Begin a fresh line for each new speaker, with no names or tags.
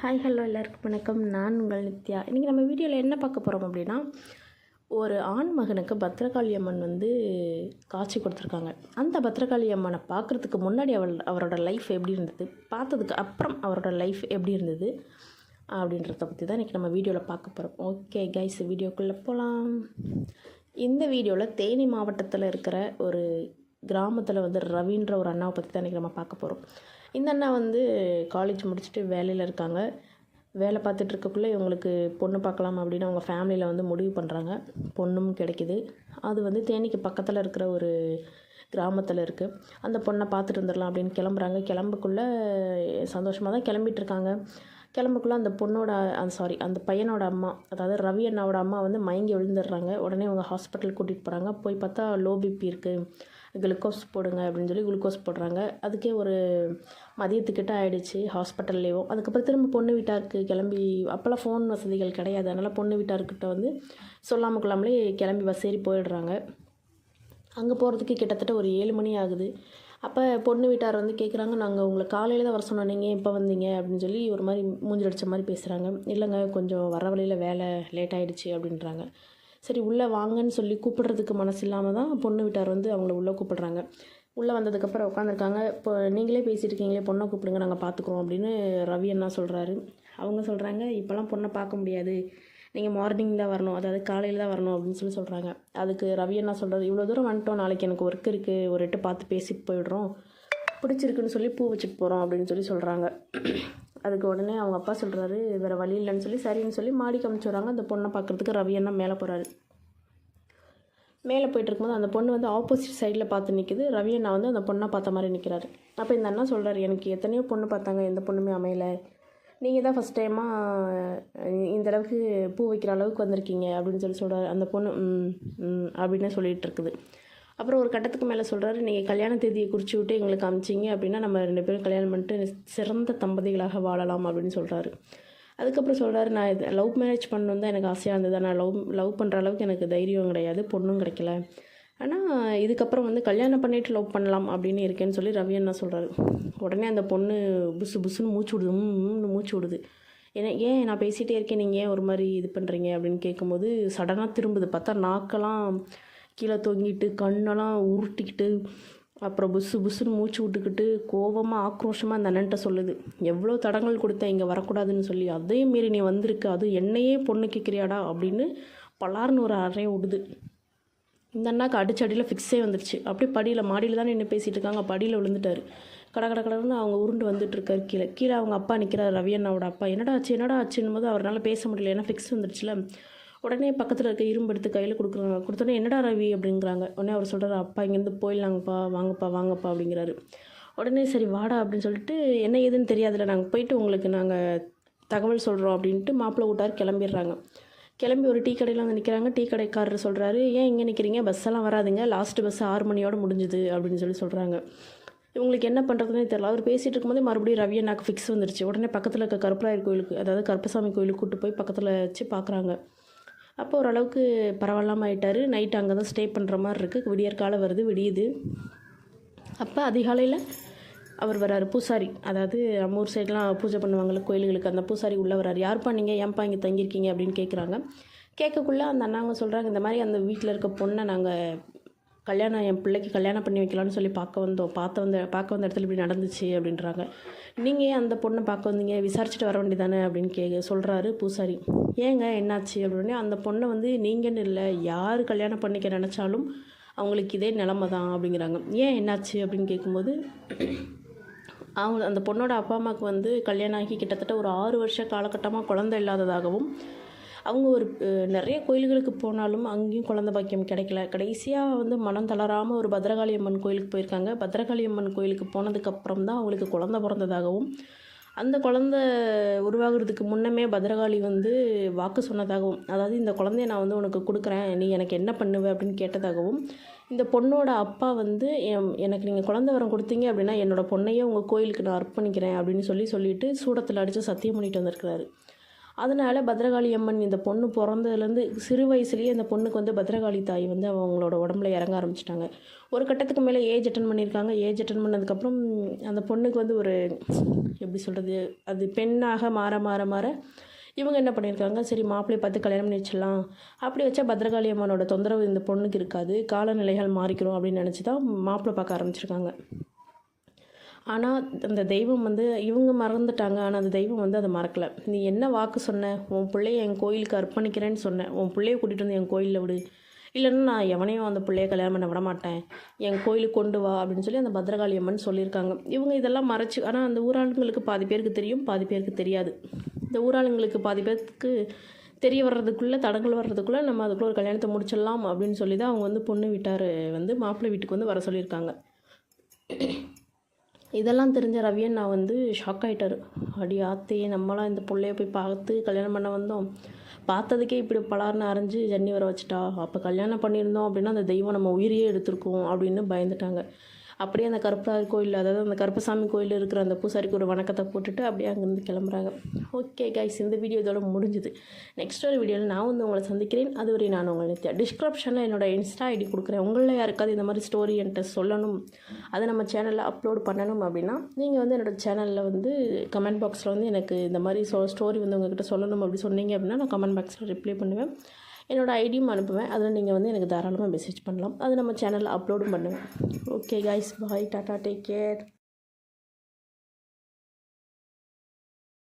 Hi hello எல்லாருக்கும் வணக்கம். நான் உங்கள் நித்யா. இன்றைக்கி நம்ம வீடியோவில் என்ன பார்க்க போகிறோம் அப்படின்னா ஒரு ஆண் மகனுக்கு பத்ரகாளி அம்மன் வந்து காட்சி கொடுத்துருக்காங்க. அந்த பத்ரகாளி அம்மனை பார்க்குறதுக்கு முன்னாடி அவள் அவரோட லைஃப் எப்படி இருந்தது? பார்த்ததுக்கு அப்புறம் அவரோட லைஃப் எப்படி இருந்தது? அப்படின்றத பற்றி தான் இன்றைக்கி நம்ம வீடியோவில் பார்க்க போகிறோம் ஓகே கைஸ் வீடியோக்குள்ளே போகலாம் இந்த வீடியோவில் தேனி மாவட்டத்தில் இருக்கிற ஒரு கிராமத்தில் வந்து ரவின்ற ஒரு அண்ணாவை பற்றி தான் இன்றைக்கி நம்ம பார்க்க போகிறோம் இந்த அண்ணா வந்து காலேஜ் முடிச்சுட்டு வேலையில் இருக்காங்க. வேலை பார்த்துட்டு இருக்கக்குள்ளே இவங்களுக்கு பொண்ணு பார்க்கலாம் அப்படின்னு அவங்க ஃபேமிலியில் வந்து முடிவு பண்ணுறாங்க பொண்ணும் கிடைக்கிது. அது வந்து தேனிக்கு பக்கத்தில் இருக்கிற ஒரு கிராமத்தில் இருக்குது அந்த பொண்ணை பார்த்துட்டு வந்துடலாம் அப்படின்னு கிளம்புறாங்க. கிளம்புக்குள்ளே சந்தோஷமாக தான் கிளம்பிட்டு இருக்காங்க. கிளம்புக்குள்ளே அந்த பொண்ணோட அந்த சாரி அந்த பையனோட அம்மா அதாவது ரவி அண்ணாவோட அம்மா வந்து மயங்கி விழுந்துடுறாங்க உடனே அவங்க ஹாஸ்பிட்டல் கூட்டிகிட்டு போகிறாங்க போய் பார்த்தா லோ பிபி இருக்குது குளுக்கோஸ் போடுங்க அப்படின்னு சொல்லி குளுக்கோஸ் போடுறாங்க. அதுக்கே ஒரு மதியத்துக்கிட்ட ஆகிடுச்சு ஹாஸ்பிட்டல்லேயும் அதுக்கப்புறம் திரும்ப பொண்ணு வீட்டாருக்கு கிளம்பி அப்போல்லாம் ஃபோன் வசதிகள் கிடையாது. அதனால் பொண்ணு வீட்டார்கிட்ட வந்து சொல்லாமல் கொள்ளாமலே கிளம்பி பஸ் ஏறி போயிடுறாங்க. அங்கே போகிறதுக்கு கிட்டத்தட்ட ஒரு ஏழு மணி ஆகுது. அப்போ பொண்ணு வீட்டார் வந்து கேட்குறாங்க நாங்கள் உங்களை காலையில் தான் வர சொன்னோம். நீங்கள் எப்போ வந்தீங்க? அப்படின்னு சொல்லி ஒரு மாதிரி மூஞ்சில் அடித்த மாதிரி பேசுகிறாங்க இல்லைங்க கொஞ்சம் வர வழியில் வேலை லேட் ஆகிடுச்சு அப்படின்றாங்க. சரி உள்ளே வாங்கன்னு சொல்லி கூப்பிடுறதுக்கு மனசு இல்லாமல் தான் பொண்ணு வீட்டார் வந்து அவங்கள உள்ளே கூப்பிடுறாங்க. உள்ளே வந்ததுக்கப்புறம் உட்காந்துருக்காங்க இப்போ நீங்களே பேசியிருக்கீங்களே பொண்ணை கூப்பிடுங்க நாங்கள் பார்த்துக்குறோம் அப்படின்னு ரவி அண்ணா சொல்கிறாரு அவங்க சொல்கிறாங்க இப்போல்லாம் பொண்ணை பார்க்க முடியாது. நீங்கள் மார்னிங் தான் வரணும். அதாவது காலையில் தான் வரணும். அப்படின்னு சொல்லி சொல்கிறாங்க அதுக்கு ரவி என்ன சொல்கிறது இவ்வளோ தூரம் வந்துட்டோம். நாளைக்கு எனக்கு ஒர்க் இருக்குது ஒரு எட்டு பார்த்து பேசிட்டு போயிடுறோம். பிடிச்சிருக்குன்னு சொல்லி பூ வச்சுட்டு போகிறோம் அப்படின்னு சொல்லி சொல்கிறாங்க அதுக்கு உடனே அவங்க அப்பா சொல்கிறாரு வேறு வழி இல்லைன்னு சொல்லி சரின்னு சொல்லி மாடிக்கு வராங்க அந்த பொண்ணை பார்க்குறதுக்கு ரவி அண்ணா மேலே போகிறாரு மேலே போயிட்டு இருக்கும்போது அந்த பொண்ணு வந்து ஆப்போசிட் சைடில் பார்த்து நிற்குது ரவி அண்ணா வந்து அந்த பொண்ணை பார்த்த மாதிரி நிற்கிறாரு அப்போ இந்த அண்ணா சொல்கிறாரு எனக்கு எத்தனையோ பொண்ணு பார்த்தாங்க எந்த பொண்ணுமே அமையலை. நீங்கள் தான் ஃபஸ்ட் டைமாக இந்த அளவுக்கு பூ வைக்கிற அளவுக்கு வந்திருக்கீங்க அப்படின்னு சொல்லி சொல்கிறாரு அந்த பொண்ணு அப்படின்னு சொல்லிகிட்டு இருக்குது. அப்புறம் ஒரு கட்டத்துக்கு மேலே சொல்கிறாரு நீங்கள் கல்யாண தேதியை குறித்து விட்டு எங்களுக்கு அமிச்சிங்க அப்படின்னா நம்ம ரெண்டு பேரும் கல்யாணம் பண்ணிட்டு சிறந்த தம்பதிகளாக வாழலாம் அப்படின்னு சொல்கிறாரு அதுக்கப்புறம் சொல்கிறாரு நான் இது லவ் மேரேஜ் பண்ணணும் தான் எனக்கு ஆசையாக இருந்தது. நான் லவ் லவ் பண்ணுற அளவுக்கு எனக்கு தைரியம் கிடையாது. பொண்ணும் கிடைக்கல. ஆனால் இதுக்கப்புறம் வந்து கல்யாணம் பண்ணிட்டு லவ் பண்ணலாம் அப்படின்னு இருக்கேன்னு சொல்லி ரவி அண்ணா சொல்கிறாரு உடனே அந்த பொண்ணு புசு புசுன்னு மூச்சு விடுது. மூச்சு விடுது. ஏன்னா ஏன் நான் பேசிகிட்டே இருக்கேன். நீங்கள் ஏன் ஒரு மாதிரி இது பண்ணுறீங்க அப்படின்னு கேட்கும்போது சடனாக திரும்புது. பார்த்தா நாக்கெல்லாம் கீழே தொங்கிட்டு கண்ணெல்லாம் உருட்டிக்கிட்டு அப்புறம் புஸ்ஸு புஸ்ஸுன்னு மூச்சு விட்டுக்கிட்டு கோவமாக ஆக்ரோஷமாக அந்த அண்ணன்ட்ட சொல்லுது. எவ்வளோ தடங்கள் கொடுத்தேன் இங்கே வரக்கூடாதுன்னு சொல்லி. அதையும் மீறி நீ வந்திருக்கு. அது என்னையே பொண்ணு கேட்குறியாடா அப்படின்னு பலார்னு ஒரு அறையை விடுது. இந்த அண்ணாக்கு அடிச்சடியில் ஃபிக்ஸே வந்துருச்சு. அப்படியே படியில் மாடியில் தான் நின்று பேசிகிட்டு இருக்காங்க. படியில் விழுந்துட்டாரு. கட கட கடன்னு அவங்க உருண்டு வந்துட்டு இருக்காரு கீழே. கீழே அவங்க அப்பா நிற்கிறார் ரவி அண்ணாவோட அப்பா. என்னடா ஆச்சு? என்னடா ஆச்சுன்னு போது அவரால் பேச முடியல. ஏன்னா ஃபிக்ஸ் வந்துருச்சுல. உடனே பக்கத்தில் இருக்க இரும்பு எடுத்து கையில் கொடுக்குறாங்க. கொடுத்தோன்னே என்னடா ரவி? அப்படிங்கிறாங்க. உடனே அவர் சொல்கிறார் அப்பா இங்கேருந்து போயிடலாங்கப்பா வாங்கப்பா வாங்கப்பா அப்படிங்கிறாரு. உடனே சரி வாடா அப்படின்னு சொல்லிட்டு என்ன ஏதுன்னு தெரியாதுல்ல நாங்கள் போயிட்டு உங்களுக்கு நாங்கள் தகவல் சொல்கிறோம் அப்படின்ட்டு மாப்பிள்ளை வீட்டார் கிளம்பிடுறாங்க. கிளம்பி ஒரு டீ கடையில் வந்து நிற்கிறாங்க டீ கடைக்காரர் சொல்கிறாரு ஏன் இங்கே நிற்கிறீங்க பஸ்ஸெல்லாம் வராதுங்க. லாஸ்ட்டு பஸ் ஆறு மணியோடு முடிஞ்சுது அப்படின்னு சொல்லி சொல்கிறாங்க இவங்களுக்கு என்ன பண்ணுறதுனே தெரியல. அவர் பேசிகிட்டு இருக்கும்போது மறுபடியும் ரவி அண்ணாக்கு ஃபிக்ஸ் வந்துருச்சு. உடனே பக்கத்தில் இருக்க கருப்பராயர் கோயிலுக்கு அதாவது கருப்பசாமி கோயிலுக்கு கூட்டு போய் பக்கத்தில் வச்சு பார்க்குறாங்க அப்போ ஓரளவுக்கு பரவாயில்லாமல் ஆயிட்டார். நைட் அங்கே தான் ஸ்டே பண்ணுற மாதிரி இருக்குது விடியற்காலம் வருது விடியுது. அப்போ அதிகாலையில் அவர் வராரு பூசாரி. அதாவது நம்ம ஊர் சைட்லாம் பூஜை பண்ணுவாங்கள்ல கோயில்களுக்கு. அந்த பூசாரி உள்ளே வராரு. யார்ப்பா நீங்கள் ஏன்ப்பா இங்கே தங்கியிருக்கீங்க? அப்படின்னு கேட்குறாங்க கேட்கக்குள்ளே அந்த அண்ணாங்க சொல்கிறாங்க இந்த மாதிரி அந்த வீட்டில் இருக்க பொண்ணை நாங்கள் கல்யாணம் என் பிள்ளைக்கு கல்யாணம் பண்ணி வைக்கலாம்னு சொல்லி பார்க்க வந்தோம். பார்த்த வந்த பார்க்க வந்த இடத்துல இப்படி நடந்துச்சு அப்படின்றாங்க. நீங்கள் ஏன் அந்த பொண்ணை பார்க்க வந்தீங்க? விசாரிச்சுட்டு வர வேண்டியதானே அப்படின்னு கே சொல்கிறாரு பூசாரி. ஏங்க என்னாச்சு அப்படின்னே அந்த பொண்ணை வந்து நீங்கன்னு இல்லை யார் கல்யாணம் பண்ணிக்க நினச்சாலும் அவங்களுக்கு இதே நிலமை தான் அப்படிங்கிறாங்க. ஏன் என்னாச்சு அப்படின்னு கேட்கும்போது அவங்க அந்த பொண்ணோட அப்பா அம்மாவுக்கு வந்து கல்யாணம் ஆகி கிட்டத்தட்ட ஒரு ஆறு வருஷ காலகட்டமாக குழந்தை இல்லாததாகவும் அவங்க ஒரு நிறைய கோயில்களுக்கு போனாலும் அங்கேயும் குழந்த பாக்கியம் கிடைக்கல. கடைசியாக வந்து மனம் தளராமல் ஒரு பத்ரகாளி அம்மன் கோயிலுக்கு போயிருக்காங்க. பத்ரகாளி அம்மன் கோயிலுக்கு போனதுக்கப்புறம் தான் அவங்களுக்கு குழந்த பிறந்ததாகவும் அந்த குழந்த உருவாகிறதுக்கு முன்னமே பத்ரகாளி வந்து வாக்கு சொன்னதாகவும் அதாவது இந்த குழந்தைய நான் வந்து உனக்கு கொடுக்குறேன் நீ எனக்கு என்ன பண்ணுவ அப்படின்னு கேட்டதாகவும் இந்த பொண்ணோட அப்பா வந்து எனக்கு நீங்கள் குழந்த வரம் கொடுத்தீங்க அப்படின்னா என்னோடய பொண்ணையே உங்கள் கோயிலுக்கு நான் அர்ப்பணிக்கிறேன் அப்படின்னு சொல்லி சொல்லிட்டு சூடத்தில் அடித்து சத்தியம் பண்ணிட்டு வந்திருக்கிறாரு. அதனால் பத்ரகாளி அம்மன் இந்த பொண்ணு பிறந்ததுலேருந்து சிறு வயசுலேயே இந்த பொண்ணுக்கு வந்து பத்ரகாளி தாய் வந்து அவங்களோட உடம்புல இறங்க ஆரம்பிச்சிட்டாங்க. ஒரு கட்டத்துக்கு மேலே ஏஜ் அட்டன் பண்ணியிருக்காங்க. ஏஜ் அட்டன் பண்ணதுக்கப்புறம் அந்த பொண்ணுக்கு வந்து ஒரு எப்படி சொல்கிறது அது பெண்ணாக மாற மாற மாற இவங்க என்ன பண்ணியிருக்காங்க? சரி மாப்பிள்ளையை பார்த்து கல்யாணம் பண்ணி வச்சிடலாம். அப்படி வச்சா பத்ரகாளி அம்மனோட தொந்தரவு இந்த பொண்ணுக்கு இருக்காது. காலநிலைகள் மாறிக்கிறோம் அப்படின்னு நினச்சி தான் மாப்பிள்ளை பார்க்க ஆரம்பிச்சிருக்காங்க. ஆனால் அந்த தெய்வம் வந்து இவங்க மறந்துட்டாங்க. ஆனால் அந்த தெய்வம் வந்து அதை மறக்கலை. நீ என்ன வாக்கு சொன்ன? உன் பிள்ளைய என் கோயிலுக்கு அர்ப்பணிக்கிறேன்னு சொன்னேன் உன் பிள்ளைய கூட்டிகிட்டு வந்து என் கோயிலில் விடு. இல்லைன்னா நான் எவனையும் அந்த பிள்ளைய கல்யாணம் பண்ண விட மாட்டேன். என் கோயிலுக்கு கொண்டு வா அப்படின்னு சொல்லி அந்த பத்ரகாளி அம்மன் சொல்லியிருக்காங்க. இவங்க இதெல்லாம் மறைச்சி ஆனால் அந்த ஊராளுங்களுக்கு பாதி பேருக்கு தெரியும் பாதி பேருக்கு தெரியாது. இந்த ஊராளுங்களுக்கு பாதி பேருக்கு தெரிய வர்றதுக்குள்ளே தடங்கள் வர்றதுக்குள்ளே நம்ம அதுக்குள்ளே ஒரு கல்யாணத்தை முடிச்சிடலாம் அப்படின்னு சொல்லி தான் அவங்க வந்து பொண்ணு வீட்டார் வந்து மாப்பிள்ளை வீட்டுக்கு வந்து வர சொல்லியிருக்காங்க. இதெல்லாம் தெரிஞ்ச ரவியன் நான் வந்து ஷாக் ஆகிட்டார் அடி ஆத்தே நம்மளாம் இந்த பிள்ளைய போய் பார்த்து கல்யாணம் பண்ண வந்தோம். பார்த்ததுக்கே இப்படி பலார்னு அரைஞ்சு ஜன்னி வர வச்சுட்டா. அப்போ கல்யாணம் பண்ணியிருந்தோம் அப்படின்னா அந்த தெய்வம் நம்ம உயிரையே எடுத்திருக்கோம் அப்படின்னு பயந்துட்டாங்க. அப்படியே அந்த கருப்பரார் கோயில் அதாவது அந்த கருப்பசாமி கோயில் இருக்கிற அந்த பூசாரிக்கு ஒரு வணக்கத்தை போட்டுட்டு அப்படியே அங்கேருந்து கிளம்புறாங்க. ஓகே கைஸ் இந்த வீடியோ இதோட முடிஞ்சுது. நெக்ஸ்ட் ஒரு வீடியோவில் நான் வந்து உங்களை சந்திக்கிறேன். அதுவரை நான் உங்களை நித்யா. டிஸ்கிரிப்ஷனில் என்னோட இன்ஸ்டா ஐடி கொடுக்குறேன். உங்களில் யாருக்காவது இந்த மாதிரி ஸ்டோரி என்கிட்ட சொல்லணும் அதை நம்ம சேனலில் அப்லோட் பண்ணணும் அப்படின்னா நீங்கள் வந்து என்னோட சேனலில் வந்து கமெண்ட் பாக்ஸில் வந்து எனக்கு இந்த மாதிரி ஸ்டோரி வந்து உங்ககிட்ட சொல்லணும் அப்படி சொன்னீங்க அப்படின்னா நான் கமெண்ட் பாக்ஸில் ரிப்ளை பண்ணுவேன். என்னோடய ஐடியும் அனுப்புவேன். அதில் நீங்கள் வந்து எனக்கு தாராளமாக மெசேஜ் பண்ணலாம். அது நம்ம சேனலில் அப்லோடும் பண்ணுவேன் okay guys bye tata take care